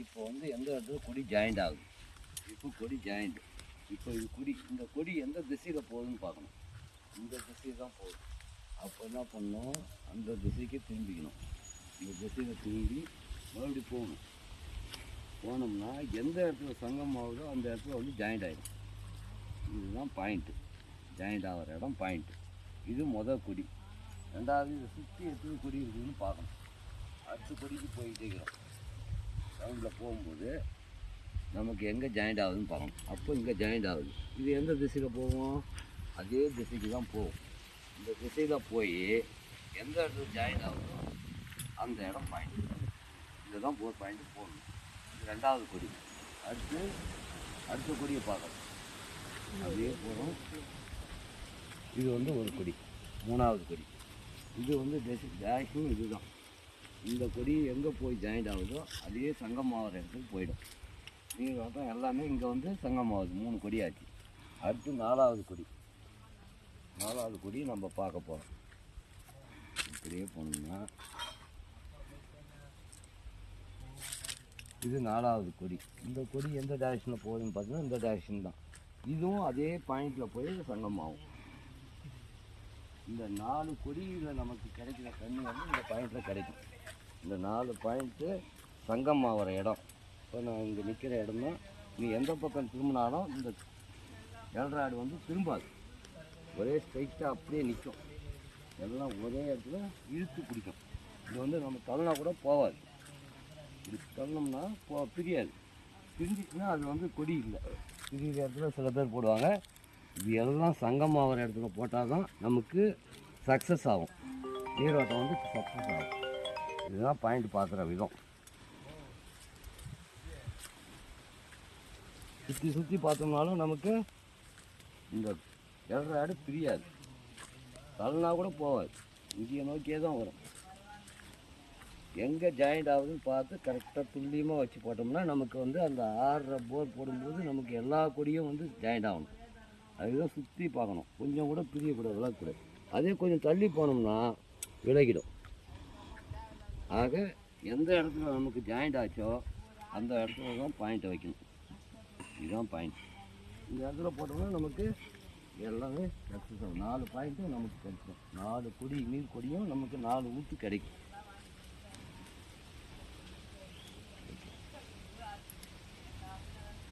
இப்போ வந்து எந்த இடத்துல கொடி ஜாயிண்ட் ஆகுது? இப்போ கொடி ஜாயிண்ட் இப்போ இது கொடி இந்த கொடி எந்த திசையில் போகுதுன்னு பார்க்கணும். இந்த திசையில் தான் போகுது. அப்போ என்ன பண்ணணும்? அந்த திசைக்கு திரும்பிக்கணும். இந்த திசையில் திரும்பி மறுபடியும் போகணும். போனோம்னா எந்த இடத்துல சங்கம் ஆகுதோ அந்த இடத்துல வந்து ஜாயிண்ட் ஆகிடும் இதுதான் பாயிண்ட்டு ஜாயிண்ட் ஆகிற இடம் பாயிண்ட்டு இது மொதல் கொடி. ரெண்டாவது இதை சுற்றி எத்தனை கொடி இருக்குதுன்னு பார்க்கணும். அடுத்த கொடிக்கு போயிட்டே இருக்கிறோம். ரவுண்டில் போகும்போது நமக்கு எங்கே ஜாயிண்ட் ஆகுதுன்னு பார்க்கணும் அப்போ இங்கே ஜாயிண்ட் ஆகுது. இது எந்த திசையில் போகும்? அதே திசைக்கு தான் போகும். இந்த திசையில் போய் எந்த இடத்துல ஜாயிண்ட் ஆகுதோ அந்த இடம் பாயிண்ட் இதுதான் போர் பாயிண்ட் போகணும் இது ரெண்டாவது கொடி. அடுத்து அடுத்த கொடியை பார்க்கணும். அதே போகிறோம் இது வந்து ஒரு கொடி. மூணாவது கொடி. இது வந்து டேஷும் இதுதான். இந்த கொடி எங்கே போய் ஜாயிண்ட் ஆகுதோ அதே சங்கம் ஆகிற இடத்துக்கு போயிடும். நீங்கள் தான் எல்லாமே இங்கே வந்து சங்கம் ஆகுது மூணு கொடி ஆச்சு. அடுத்து நாலாவது கொடி. நாலாவது கொடி நம்ம பார்க்க போகிறோம் இப்படியே போனோம்னா இது நாலாவது கொடி. இந்த கொடி எந்த டேரக்ஷனில் போகுதுன்னு பார்த்தீங்கன்னா இந்த டைரக்ஷன் தான். இதுவும் அதே பாயிண்டில் போய் சங்கம் ஆகும் இந்த நாலு கொடியில் நமக்கு கிடைக்கிற கண்ணு வந்து இந்த பாயிண்டில் கிடைக்கும். இந்த நாலு பாயிண்ட்டு சங்கம் ஆகிற இடம். இப்போ நான் இங்கே நிற்கிற இடம்னா நீ எந்த பக்கம் திரும்பினாலும் இந்த ஏழ்ராடு வந்து திரும்பாது. ஒரே ஸ்ட்ரைட்டாக அப்படியே நிற்கும் எல்லாம் ஒரே இடத்துல இழுத்து பிடிக்கும். இது வந்து நம்ம தள்ளினா கூட போகாது இது தள்ளோம்னா போ பிரியாது. பிரிஞ்சிச்சுன்னா அது வந்து கொடி இல்லை. பிரிகிற இடத்துல சில பேர் போடுவாங்க. இது எல்லாம் சங்கம் ஆகிற இடத்துல போட்டால் தான் நமக்கு சக்ஸஸ் ஆகும். நீரோட்டம் வந்து சக்ஸஸ் ஆகும். இதுதான் பாயிண்ட் பார்க்குற விதம். சுற்றி சுற்றி பார்த்தோம்னாலும் நமக்கு இந்த எல்ராடு பிரியாது. தள்ளினா கூட போகாது. இங்கேயே நோக்கியே தான் வரும். எங்கே ஜாயிண்ட் ஆகுதுன்னு பார்த்து கரெக்டாக துல்லியமாக வச்சு போட்டோம்னா நமக்கு வந்து அந்த ஆடுற போர் போடும்போது நமக்கு எல்லா கொடியும் வந்து ஜாயிண்ட் ஆகணும். அதுதான் சுற்றி பார்க்கணும். கொஞ்சம் கூட பிரியக்கூடாது விளக்கூடாது அதே கொஞ்சம் தள்ளி போனோம்னா விலகிடும். ஆக எந்த இடத்துல நமக்கு ஜாயிண்ட் ஆச்சோ அந்த இடத்துல தான் பாயிண்ட்டை வைக்கணும். இதுதான் பாயிண்ட் இந்த இடத்துல போட்டோம்னா நமக்கு எல்லாமே சக்ஸஸ் நாலு பாயிண்ட்டும் நமக்கு கிடைக்கும் நாலு கொடி நீர் கொடியும் நமக்கு நாலு ஊற்று கிடைக்கும்.